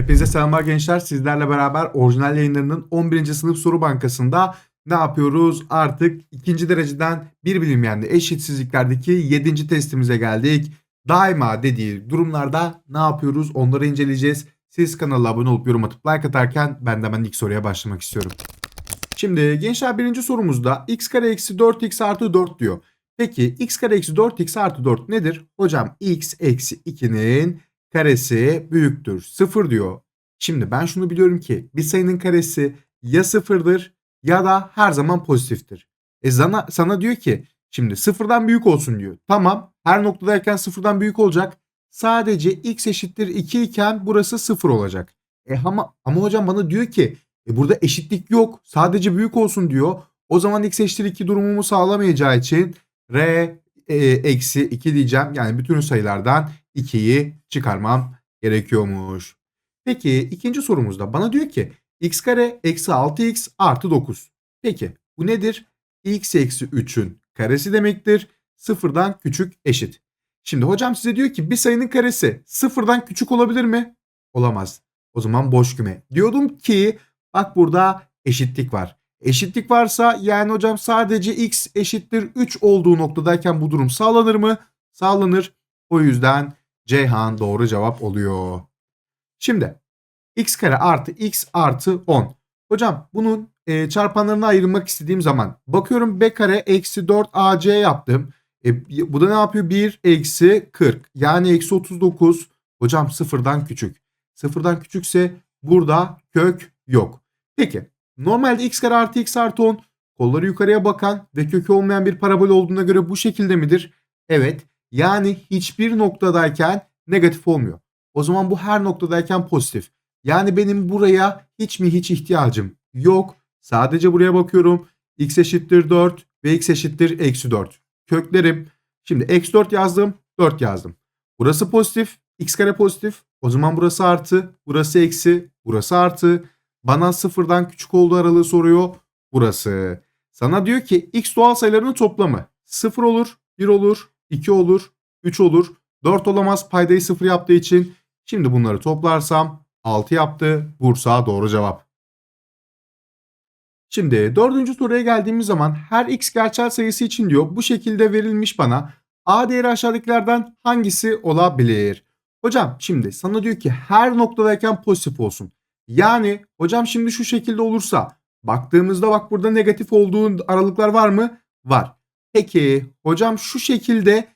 Hepinize selamlar gençler. Sizlerle beraber orijinal yayınlarının 11. sınıf soru bankasında ne yapıyoruz? Artık ikinci dereceden bir bilinmeyenli eşitsizliklerdeki 7. testimize geldik. Daima dediği durumlarda ne yapıyoruz? Onları inceleyeceğiz. Siz kanala abone olup yorum atıp like atarken ben de hemen ilk soruya başlamak istiyorum. Şimdi gençler birinci sorumuzda x kare eksi 4x artı 4 diyor. Peki x kare eksi 4x artı 4 nedir? Hocam x eksi 2'nin karesi büyüktür 0 diyor. Şimdi ben şunu biliyorum ki bir sayının karesi ya sıfırdır ya da her zaman pozitiftir. E sana, sana diyor ki şimdi sıfırdan büyük olsun diyor. Tamam her noktadayken sıfırdan büyük olacak. Sadece x eşittir 2 iken burası sıfır olacak. E ama, ama hocam bana diyor ki e burada eşitlik yok. Sadece büyük olsun diyor. O zaman x eşittir 2 durumumu sağlamayacağı için r e, eksi 2 diyeceğim. Yani bütün sayılardan 2'yi çıkarmam gerekiyormuş. Peki ikinci sorumuzda bana diyor ki x kare eksi 6x artı 9. Peki bu nedir? x eksi 3'ün karesi demektir. Sıfırdan küçük eşit. Şimdi hocam size diyor ki bir sayının karesi sıfırdan küçük olabilir mi? Olamaz. O zaman boş küme. Diyordum ki bak burada eşitlik var. Eşitlik varsa yani hocam sadece x eşittir 3 olduğu noktadayken bu durum sağlanır mı? Sağlanır. O yüzden Ceyhan doğru cevap oluyor. Şimdi x kare artı x artı 10. Hocam bunun e, çarpanlarına ayrılmak istediğim zaman bakıyorum b kare eksi 4 ac yaptım. E, bu da ne yapıyor? 1 eksi 40 yani eksi 39. Hocam sıfırdan küçük. Sıfırdan küçükse burada kök yok. Peki normalde x kare artı x artı 10 kolları yukarıya bakan ve kökü olmayan bir parabol olduğuna göre bu şekilde midir? Evet. Yani hiçbir noktadayken negatif olmuyor. O zaman bu her noktadayken pozitif. Yani benim buraya hiç mi hiç ihtiyacım yok. Sadece buraya bakıyorum. x eşittir 4 ve x eşittir eksi 4. Köklerim. Şimdi eksi 4 yazdım. 4 yazdım. Burası pozitif. x kare pozitif. O zaman burası artı. Burası eksi. Burası artı. Bana sıfırdan küçük olduğu aralığı soruyor. Burası. Sana diyor ki x doğal sayılarının toplamı. 0 olur, 1 olur, 2 olur, 3 olur. 4 olamaz paydayı 0 yaptığı için. Şimdi bunları toplarsam 6 yaptı. Bursa doğru cevap. Şimdi dördüncü soruya geldiğimiz zaman her x gerçel sayısı için diyor bu şekilde verilmiş bana. A değeri aşağıdakilerden hangisi olabilir? Hocam şimdi sana diyor ki her noktadayken pozitif olsun. Yani hocam şimdi şu şekilde olursa baktığımızda bak burada negatif olduğu aralıklar var mı? Var. Peki hocam şu şekilde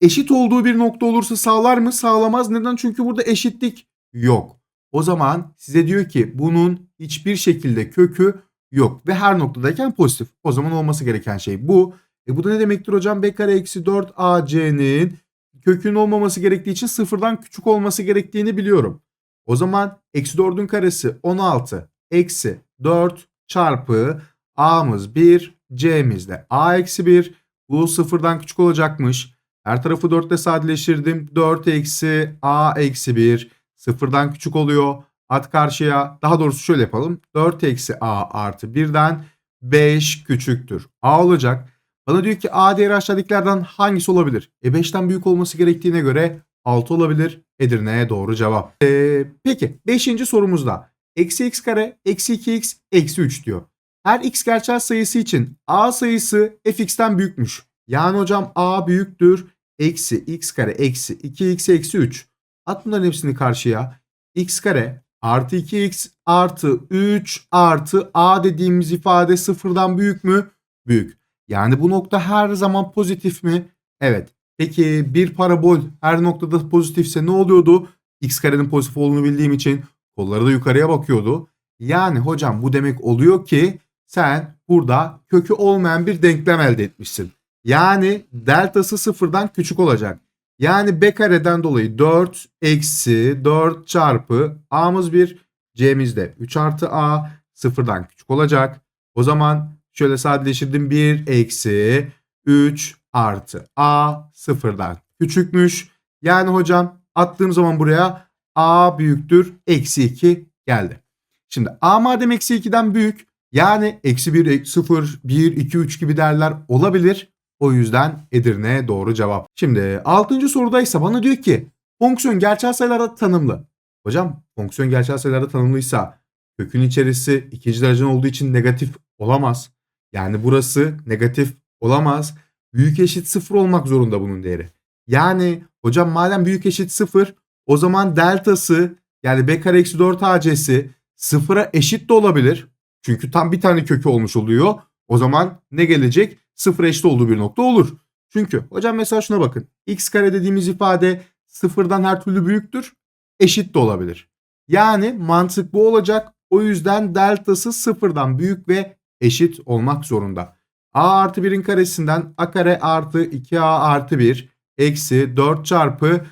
eşit olduğu bir nokta olursa sağlar mı? Sağlamaz. Neden? Çünkü burada eşitlik yok. O zaman size diyor ki bunun hiçbir şekilde kökü yok ve her noktadayken pozitif. O zaman olması gereken şey bu. E bu da ne demektir hocam? B kare eksi 4 AC'nin kökünün olmaması gerektiği için sıfırdan küçük olması gerektiğini biliyorum. O zaman eksi 4'ün karesi 16 eksi 4 çarpı A'mız 1 C'miz de A eksi 1. Bu sıfırdan küçük olacakmış. Her tarafı 4 ile sadeleştirdim. 4 eksi A eksi 1 sıfırdan küçük oluyor. At karşıya daha doğrusu şöyle yapalım. 4 eksi A artı 1'den 5 küçüktür. A olacak. Bana diyor ki A değeri aşağıdakilerden hangisi olabilir? E 5'ten büyük olması gerektiğine göre 6 olabilir. Edirne'ye doğru cevap. Ee, peki 5. sorumuzda eksi x kare eksi 2x eksi 3 diyor. Her x gerçel sayısı için a sayısı fx'ten büyükmüş. Yani hocam a büyüktür. Eksi x kare eksi 2x eksi 3. At bunların hepsini karşıya. x kare artı 2x artı 3 artı a dediğimiz ifade sıfırdan büyük mü? Büyük. Yani bu nokta her zaman pozitif mi? Evet. Peki bir parabol her noktada pozitifse ne oluyordu? X karenin pozitif olduğunu bildiğim için kolları da yukarıya bakıyordu. Yani hocam bu demek oluyor ki sen burada kökü olmayan bir denklem elde etmişsin. Yani deltası sıfırdan küçük olacak. Yani b kareden dolayı 4 eksi 4 çarpı a'mız 1 c'miz de 3 artı a sıfırdan küçük olacak. O zaman şöyle sadeleştirdim 1 eksi 3 artı a sıfırdan küçükmüş. Yani hocam attığım zaman buraya a büyüktür eksi 2 geldi. Şimdi a madem eksi 2'den büyük yani eksi 1, 0, 1, 2, 3 gibi değerler olabilir. O yüzden Edirne doğru cevap. Şimdi 6. sorudaysa bana diyor ki fonksiyon gerçel sayılarda tanımlı. Hocam fonksiyon gerçel sayılarda tanımlıysa kökün içerisi ikinci derecen olduğu için negatif olamaz. Yani burası negatif olamaz. Büyük eşit sıfır olmak zorunda bunun değeri. Yani hocam madem büyük eşit sıfır o zaman deltası yani b kare eksi 4 ac'si sıfıra eşit de olabilir. Çünkü tam bir tane kökü olmuş oluyor. O zaman ne gelecek? Sıfıra eşit olduğu bir nokta olur. Çünkü hocam mesela şuna bakın. x kare dediğimiz ifade sıfırdan her türlü büyüktür. Eşit de olabilir. Yani mantık bu olacak. O yüzden deltası sıfırdan büyük ve eşit olmak zorunda. a artı 1'in karesinden a kare artı 2a artı 1 eksi 4 çarpı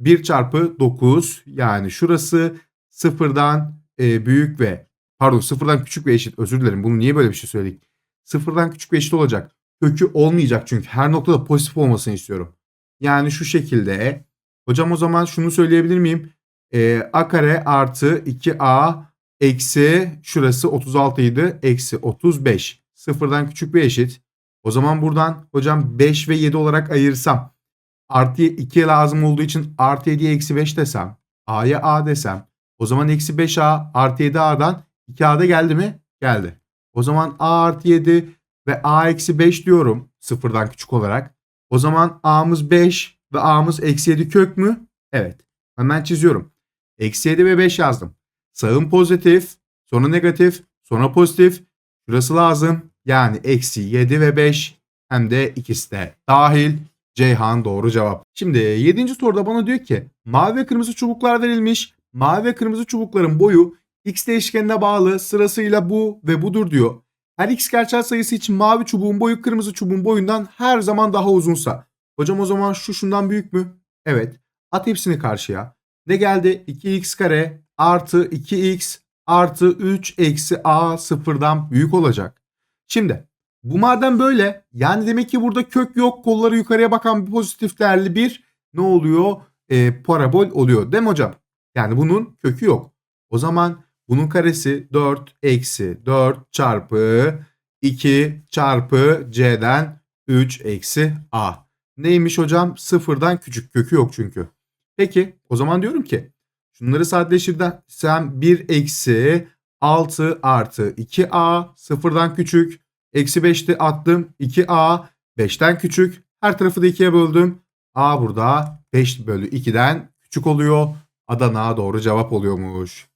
1 çarpı 9 yani şurası sıfırdan e, büyük ve pardon sıfırdan küçük ve eşit. Özür dilerim. Bunu niye böyle bir şey söyledik? Sıfırdan küçük ve eşit olacak. Kökü olmayacak çünkü. Her noktada pozitif olmasını istiyorum. Yani şu şekilde. Hocam o zaman şunu söyleyebilir miyim? E, a kare artı 2a eksi şurası 36 idi eksi 35 sıfırdan küçük ve eşit. O zaman buradan hocam 5 ve 7 olarak ayırsam artı 2 lazım olduğu için artı 7'ye eksi 5 desem a'ya a desem o zaman eksi 5a artı 7a'dan 2a'da geldi mi? Geldi. O zaman a artı 7 ve a eksi 5 diyorum sıfırdan küçük olarak. O zaman a'mız 5 ve a'mız eksi 7 kök mü? Evet. Hemen çiziyorum. Eksi 7 ve 5 yazdım. Sağım pozitif, sonra negatif, sonra pozitif. Şurası lazım. Yani eksi 7 ve 5 hem de ikisi de dahil. Ceyhan doğru cevap. Şimdi 7. soruda bana diyor ki mavi ve kırmızı çubuklar verilmiş. Mavi ve kırmızı çubukların boyu x değişkenine bağlı sırasıyla bu ve budur diyor. Her x gerçel sayısı için mavi çubuğun boyu kırmızı çubuğun boyundan her zaman daha uzunsa. Hocam o zaman şu şundan büyük mü? Evet. At hepsini karşıya. Ne geldi? 2x kare artı 2x artı 3 eksi a sıfırdan büyük olacak. Şimdi bu madem böyle yani demek ki burada kök yok kolları yukarıya bakan bir pozitif değerli bir ne oluyor? E, parabol oluyor değil mi hocam? Yani bunun kökü yok. O zaman bunun karesi 4 eksi 4 çarpı 2 çarpı c'den 3 eksi a. Neymiş hocam? Sıfırdan küçük kökü yok çünkü. Peki o zaman diyorum ki şunları sadeleştirsem 1 eksi 6 artı 2a sıfırdan küçük Eksi 5'te attım. 2a 5'ten küçük. Her tarafı da 2'ye böldüm. a burada 5 bölü 2'den küçük oluyor. Adana doğru cevap oluyormuş.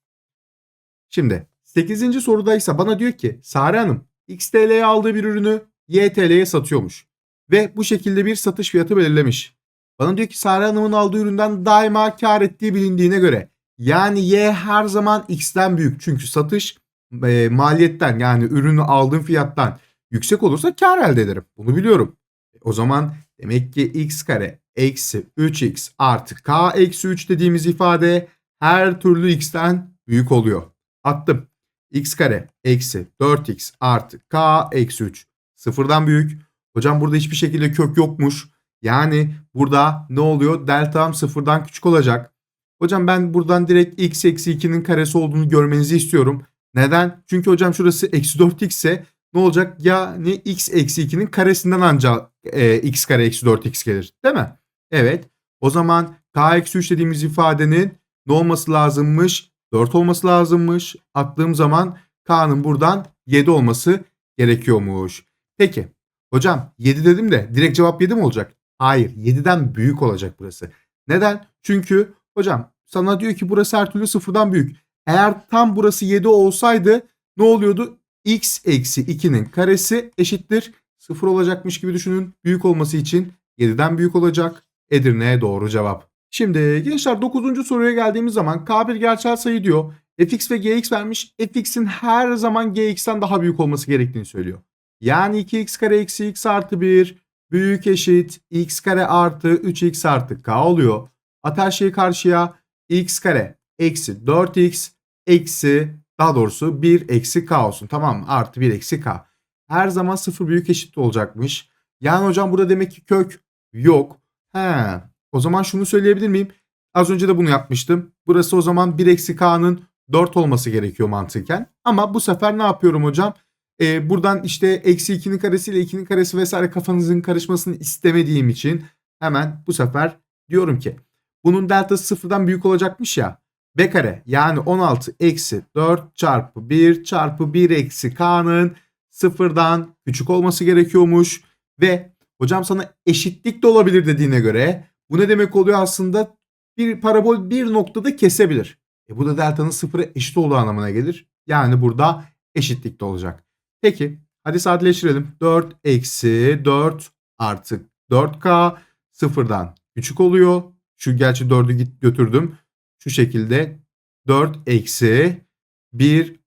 Şimdi 8. sorudaysa bana diyor ki Sare Hanım XTL'ye aldığı bir ürünü YTL'ye satıyormuş. Ve bu şekilde bir satış fiyatı belirlemiş. Bana diyor ki Sare Hanım'ın aldığı üründen daima kar ettiği bilindiğine göre yani Y her zaman X'ten büyük. Çünkü satış e, maliyetten yani ürünü aldığım fiyattan yüksek olursa kar elde ederim. Bunu biliyorum. O zaman demek ki x kare eksi 3x artı k eksi 3 dediğimiz ifade her türlü x'ten büyük oluyor. Attım. x kare eksi 4x artı k eksi 3 sıfırdan büyük. Hocam burada hiçbir şekilde kök yokmuş. Yani burada ne oluyor? Deltam sıfırdan küçük olacak. Hocam ben buradan direkt x eksi 2'nin karesi olduğunu görmenizi istiyorum. Neden? Çünkü hocam şurası eksi 4x ise ne olacak? Yani x eksi 2'nin karesinden ancak e, x kare eksi 4x gelir. Değil mi? Evet. O zaman k eksi 3 dediğimiz ifadenin ne olması lazımmış? 4 olması lazımmış. Attığım zaman k'nın buradan 7 olması gerekiyormuş. Peki. Hocam 7 dedim de direkt cevap 7 mi olacak? Hayır. 7'den büyük olacak burası. Neden? Çünkü hocam sana diyor ki burası her türlü sıfırdan büyük. Eğer tam burası 7 olsaydı ne oluyordu? x eksi 2'nin karesi eşittir 0 olacakmış gibi düşünün. Büyük olması için 7'den büyük olacak. Edirne doğru cevap. Şimdi gençler 9. soruya geldiğimiz zaman K bir gerçel sayı diyor. fx ve gx vermiş. fx'in her zaman gx'ten daha büyük olması gerektiğini söylüyor. Yani 2x kare eksi x artı 1 büyük eşit x kare artı 3x artı k oluyor. At her şeyi karşıya x kare eksi 4x eksi daha doğrusu 1 eksi k olsun tamam mı? Artı 1 eksi k. Her zaman 0 büyük eşit olacakmış. Yani hocam burada demek ki kök yok. He. O zaman şunu söyleyebilir miyim? Az önce de bunu yapmıştım. Burası o zaman 1 eksi k'nın 4 olması gerekiyor mantıken. Ama bu sefer ne yapıyorum hocam? Ee, buradan işte eksi 2'nin karesi ile 2'nin karesi vesaire kafanızın karışmasını istemediğim için hemen bu sefer diyorum ki bunun deltası sıfırdan büyük olacakmış ya. B kare yani 16 eksi 4 çarpı 1 çarpı 1 eksi K'nın sıfırdan küçük olması gerekiyormuş. Ve hocam sana eşitlik de olabilir dediğine göre bu ne demek oluyor aslında? Bir parabol bir noktada kesebilir. E bu da delta'nın sıfıra eşit olduğu anlamına gelir. Yani burada eşitlik de olacak. Peki hadi sadeleştirelim. 4 eksi 4 artı 4K sıfırdan küçük oluyor. Şu gerçi 4'ü git götürdüm. Şu şekilde 4 eksi 1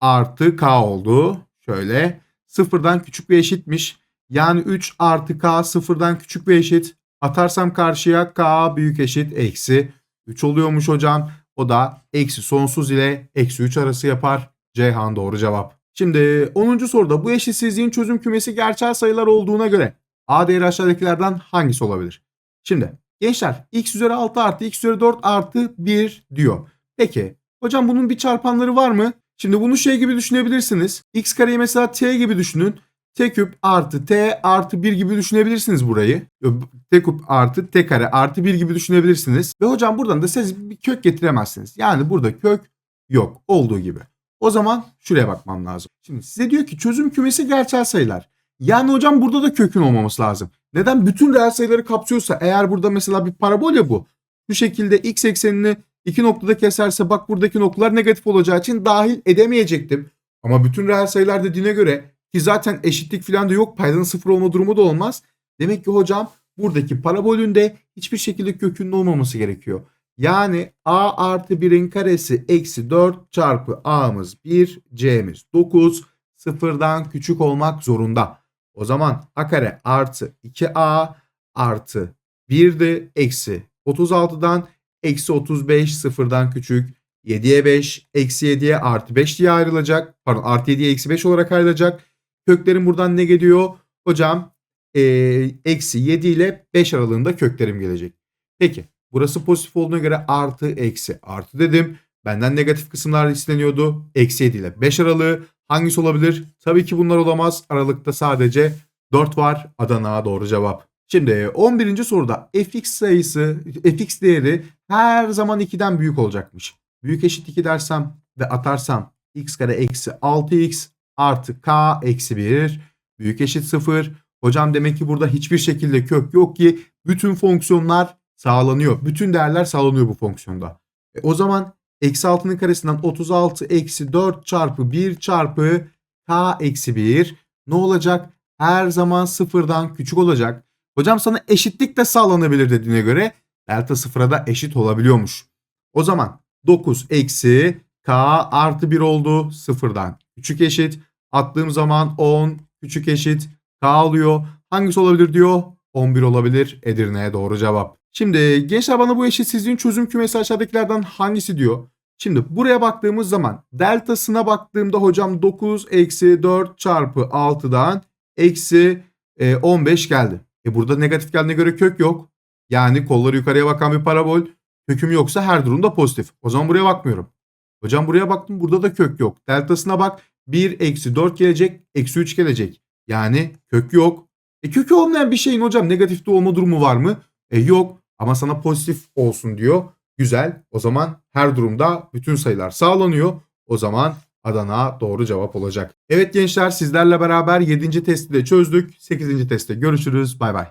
artı K oldu. Şöyle sıfırdan küçük ve eşitmiş. Yani 3 artı K sıfırdan küçük ve eşit. Atarsam karşıya K büyük eşit eksi 3 oluyormuş hocam. O da eksi sonsuz ile eksi 3 arası yapar. Ceyhan doğru cevap. Şimdi 10. soruda bu eşitsizliğin çözüm kümesi gerçel sayılar olduğuna göre A değeri aşağıdakilerden hangisi olabilir? Şimdi gençler x üzeri 6 artı x üzeri 4 artı 1 diyor. Peki hocam bunun bir çarpanları var mı? Şimdi bunu şey gibi düşünebilirsiniz. x kareyi mesela t gibi düşünün. T küp artı t artı 1 gibi düşünebilirsiniz burayı. t küp artı t kare artı 1 gibi düşünebilirsiniz. Ve hocam buradan da siz bir kök getiremezsiniz. Yani burada kök yok olduğu gibi. O zaman şuraya bakmam lazım. Şimdi size diyor ki çözüm kümesi gerçel sayılar. Yani hocam burada da kökün olmaması lazım. Neden? Bütün reel sayıları kapsıyorsa eğer burada mesela bir parabol ya bu. Bu şekilde x eksenini iki noktada keserse bak buradaki noktalar negatif olacağı için dahil edemeyecektim. Ama bütün reel sayılar dediğine göre ki zaten eşitlik falan da yok paydanın sıfır olma durumu da olmaz. Demek ki hocam buradaki parabolünde hiçbir şekilde kökünün olmaması gerekiyor. Yani a artı 1'in karesi eksi 4 çarpı a'mız 1 c'miz 9 sıfırdan küçük olmak zorunda. O zaman a kare artı 2a artı 1'di eksi 36'dan eksi 35 sıfırdan küçük 7'ye 5 eksi 7'ye artı 5 diye ayrılacak. Pardon artı 7'ye eksi 5 olarak ayrılacak. Köklerim buradan ne geliyor? Hocam e, eksi 7 ile 5 aralığında köklerim gelecek. Peki burası pozitif olduğuna göre artı eksi artı dedim. Benden negatif kısımlar isteniyordu. Eksi 7 ile 5 aralığı. Hangisi olabilir? Tabii ki bunlar olamaz. Aralıkta sadece 4 var. Adana doğru cevap. Şimdi 11. soruda fx sayısı, fx değeri her zaman 2'den büyük olacakmış. Büyük eşit 2 dersem ve atarsam x kare eksi 6x artı k eksi 1 büyük eşit 0. Hocam demek ki burada hiçbir şekilde kök yok ki bütün fonksiyonlar sağlanıyor. Bütün değerler sağlanıyor bu fonksiyonda. E o zaman eksi 6'nın karesinden 36 eksi 4 çarpı 1 çarpı k eksi 1 ne olacak? Her zaman sıfırdan küçük olacak. Hocam sana eşitlik de sağlanabilir dediğine göre delta sıfıra da eşit olabiliyormuş. O zaman 9 eksi k artı 1 oldu sıfırdan küçük eşit. Attığım zaman 10 küçük eşit k oluyor. Hangisi olabilir diyor? 11 olabilir. Edirne'ye doğru cevap. Şimdi gençler bana bu eşitsizliğin çözüm kümesi aşağıdakilerden hangisi diyor? Şimdi buraya baktığımız zaman deltasına baktığımda hocam 9 eksi 4 çarpı 6'dan eksi 15 geldi. E burada negatif geldiğine göre kök yok. Yani kolları yukarıya bakan bir parabol. Köküm yoksa her durumda pozitif. O zaman buraya bakmıyorum. Hocam buraya baktım burada da kök yok. Deltasına bak 1 eksi 4 gelecek eksi 3 gelecek. Yani kök yok. E kökü olmayan bir şeyin hocam negatifte olma durumu var mı? E yok ama sana pozitif olsun diyor. Güzel. O zaman her durumda bütün sayılar sağlanıyor. O zaman Adana doğru cevap olacak. Evet gençler sizlerle beraber 7. testi de çözdük. 8. testte görüşürüz. Bay bay.